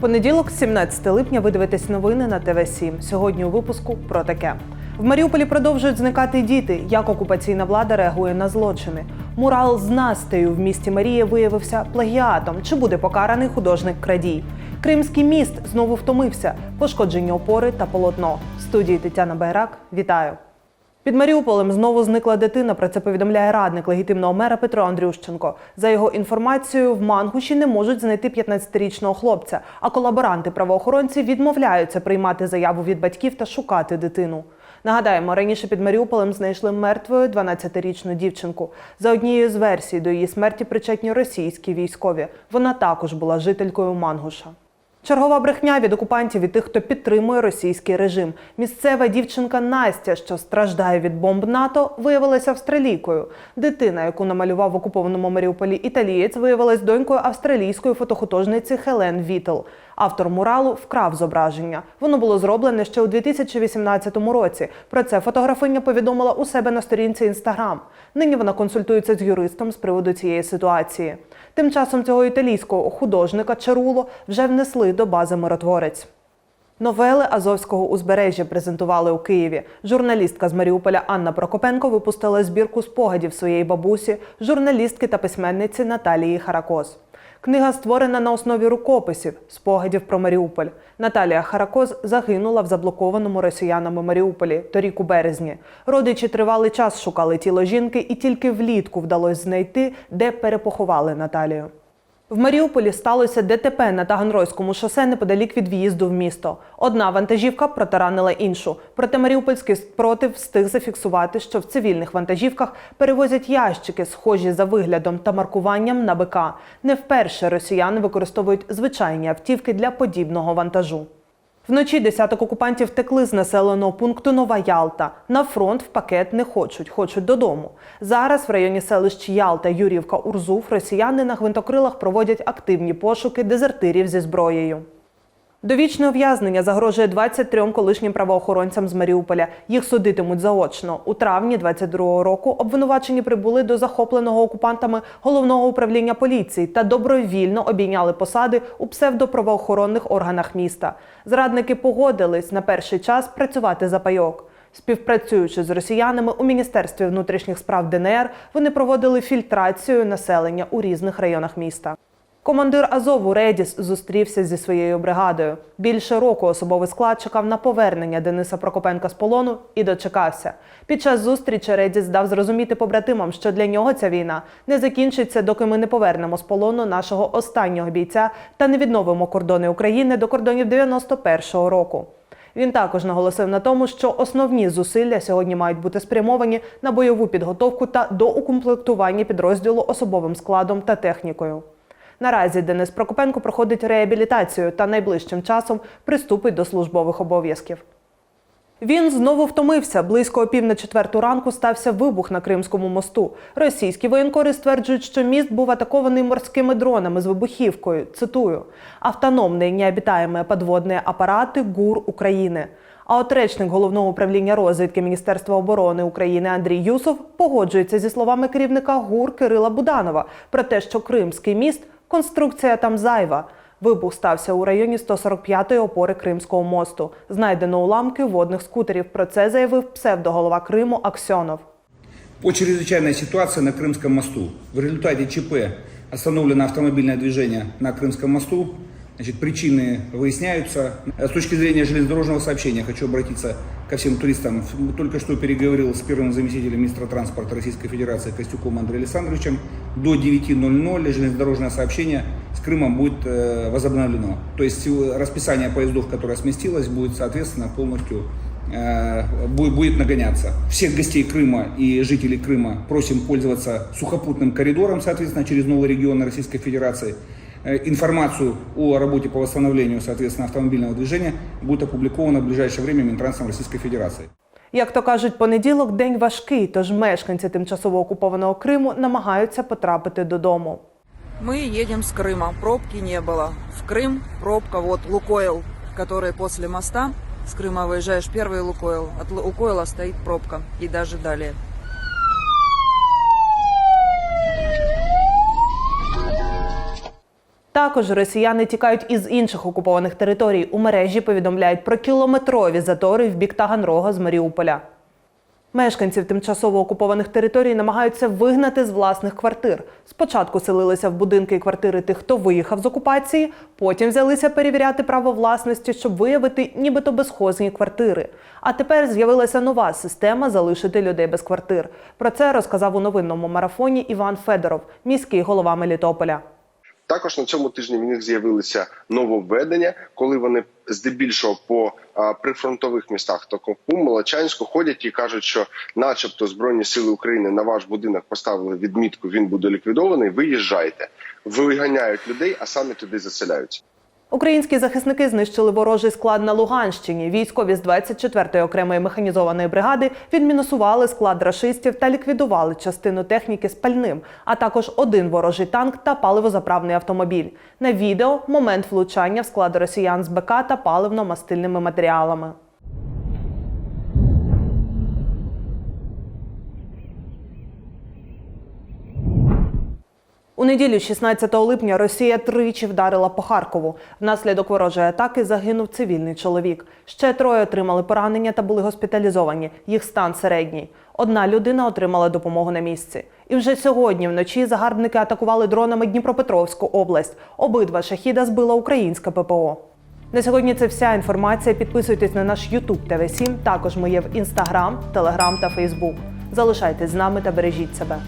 Понеділок, 17 липня, ви дивитесь новини на ТВ 7 Сьогодні у випуску про таке. В Маріуполі продовжують зникати діти. Як окупаційна влада реагує на злочини? Мурал з Настею в місті Марія виявився плагіатом. Чи буде покараний художник крадій? Кримський міст знову втомився. Пошкоджені опори та полотно. В студії Тетяна Байрак. Вітаю. Під Маріуполем знову зникла дитина. Про це повідомляє радник легітимного мера Петро Андрющенко. За його інформацією, в Мангуші не можуть знайти 15-річного хлопця, а колаборанти правоохоронці відмовляються приймати заяву від батьків та шукати дитину. Нагадаємо, раніше під Маріуполем знайшли мертвою 12-річну дівчинку. За однією з версій до її смерті причетні російські військові. Вона також була жителькою Мангуша. Чергова брехня від окупантів і тих, хто підтримує російський режим. Місцева дівчинка Настя, що страждає від бомб НАТО, виявилася австралійкою. Дитина, яку намалював в окупованому Маріуполі італієць, виявилась донькою австралійської фотохудожниці Хелен Вітел. Автор муралу вкрав зображення. Воно було зроблене ще у 2018 році. Про це фотографиня повідомила у себе на сторінці інстаграм. Нині вона консультується з юристом з приводу цієї ситуації. Тим часом цього італійського художника Чаруло вже внесли до бази миротворець. Новели Азовського узбережжя презентували у Києві. Журналістка з Маріуполя Анна Прокопенко випустила збірку спогадів своєї бабусі, журналістки та письменниці Наталії Харакоз. Книга створена на основі рукописів спогадів про Маріуполь. Наталія Харакоз загинула в заблокованому росіянами Маріуполі торік у березні. Родичі тривалий час шукали тіло жінки, і тільки влітку вдалося знайти, де перепоховали Наталію. В Маріуполі сталося ДТП на Таганройському шосе неподалік від в'їзду в місто. Одна вантажівка протаранила іншу. Проте маріупольський спротив встиг зафіксувати, що в цивільних вантажівках перевозять ящики, схожі за виглядом та маркуванням на БК. Не вперше росіяни використовують звичайні автівки для подібного вантажу. Вночі десяток окупантів втекли з населеного пункту Нова Ялта. На фронт в пакет не хочуть, хочуть додому. Зараз в районі селищ Ялта, Юрівка, Урзуф росіяни на гвинтокрилах проводять активні пошуки дезертирів зі зброєю. Довічне ув'язнення загрожує 23 колишнім правоохоронцям з Маріуполя. Їх судитимуть заочно. У травні 22-го року обвинувачені прибули до захопленого окупантами головного управління поліції та добровільно обійняли посади у псевдоправоохоронних органах міста. Зрадники погодились на перший час працювати за пайок. Співпрацюючи з росіянами у Міністерстві внутрішніх справ ДНР, вони проводили фільтрацію населення у різних районах міста. Командир Азову Редіс зустрівся зі своєю бригадою. Більше року особовий склад чекав на повернення Дениса Прокопенка з полону і дочекався. Під час зустрічі Редіс дав зрозуміти побратимам, що для нього ця війна не закінчиться, доки ми не повернемо з полону нашого останнього бійця та не відновимо кордони України до кордонів 91-го року. Він також наголосив на тому, що основні зусилля сьогодні мають бути спрямовані на бойову підготовку та доукомплектування підрозділу особовим складом та технікою. Наразі Денис Прокопенко проходить реабілітацію та найближчим часом приступить до службових обов'язків. Він знову втомився. Близько пів на четверту ранку стався вибух на Кримському мосту. Російські воєнкори стверджують, що міст був атакований морськими дронами з вибухівкою. Цитую: автономні необітаємі подводні апарати ГУР України. А от речник головного управління розвідки Міністерства оборони України Андрій Юсов погоджується зі словами керівника ГУР Кирила Буданова про те, що Кримський міст конструкція там зайва. Вибух стався у районі 145-ї опори Кримського мосту. Знайдено уламки водних скутерів. Про це заявив псевдоголова Криму Аксьонов. По чрезвычайной ситуации на Крымском мосту. В результате ЧП остановлено автомобильное движение на Крымском мосту. Значит, причины выясняются. С точки зрения железнодорожного сообщения хочу обратиться ко всем туристам. Только что переговорил с первым заместителем министра транспорта Российской Федерации Костюком Андреем Александровичем. До 9.00 железнодорожное сообщение с Крымом будет э, возобновлено. То есть э, расписание поездов, которое сместилось, будет, соответственно, полностью э, будет, нагоняться. Всех гостей Крыма и жителей Крыма просим пользоваться сухопутным коридором, соответственно, через новые регионы Российской Федерации. Э, Информацию о работе по восстановлению, соответственно, автомобильного движения будет опубликована в ближайшее время Минтрансом Российской Федерации. Як то кажуть, понеділок день важкий, тож мешканці тимчасово окупованого Криму намагаються потрапити додому. Мы едем с Крыма, пробки не было. В Крым пробка, вот Лукойл, который после моста, с Крыма выезжаешь, первый Лукойл. От Лукойла стоит пробка и даже далее. Також росіяни тікають із інших окупованих територій. У мережі повідомляють про кілометрові затори в бік Таганрога з Маріуполя. Мешканців тимчасово окупованих територій намагаються вигнати з власних квартир. Спочатку селилися в будинки і квартири тих, хто виїхав з окупації, потім взялися перевіряти право власності, щоб виявити нібито безхозні квартири. А тепер з'явилася нова система залишити людей без квартир. Про це розказав у новинному марафоні Іван Федоров, міський голова Мелітополя. Також на цьому тижні в них з'явилися нововведення, коли вони здебільшого по а, прифронтових містах Токмаку, Молочанську ходять і кажуть, що, начебто, збройні сили України на ваш будинок поставили відмітку, він буде ліквідований. Виїжджайте, виганяють людей, а самі туди заселяються. Українські захисники знищили ворожий склад на Луганщині. Військові з 24-ї окремої механізованої бригади відмінусували склад рашистів та ліквідували частину техніки з пальним, а також один ворожий танк та паливозаправний автомобіль. На відео момент влучання в склад росіян з БК та паливно-мастильними матеріалами. У неділю, 16 липня, Росія тричі вдарила по Харкову. Внаслідок ворожої атаки загинув цивільний чоловік. Ще троє отримали поранення та були госпіталізовані. Їх стан середній. Одна людина отримала допомогу на місці. І вже сьогодні вночі загарбники атакували дронами Дніпропетровську область. Обидва шахіда збила українська ППО. На сьогодні це вся інформація. Підписуйтесь на наш YouTube TV7. Також ми є в Instagram, Telegram та Facebook. Залишайтесь з нами та бережіть себе.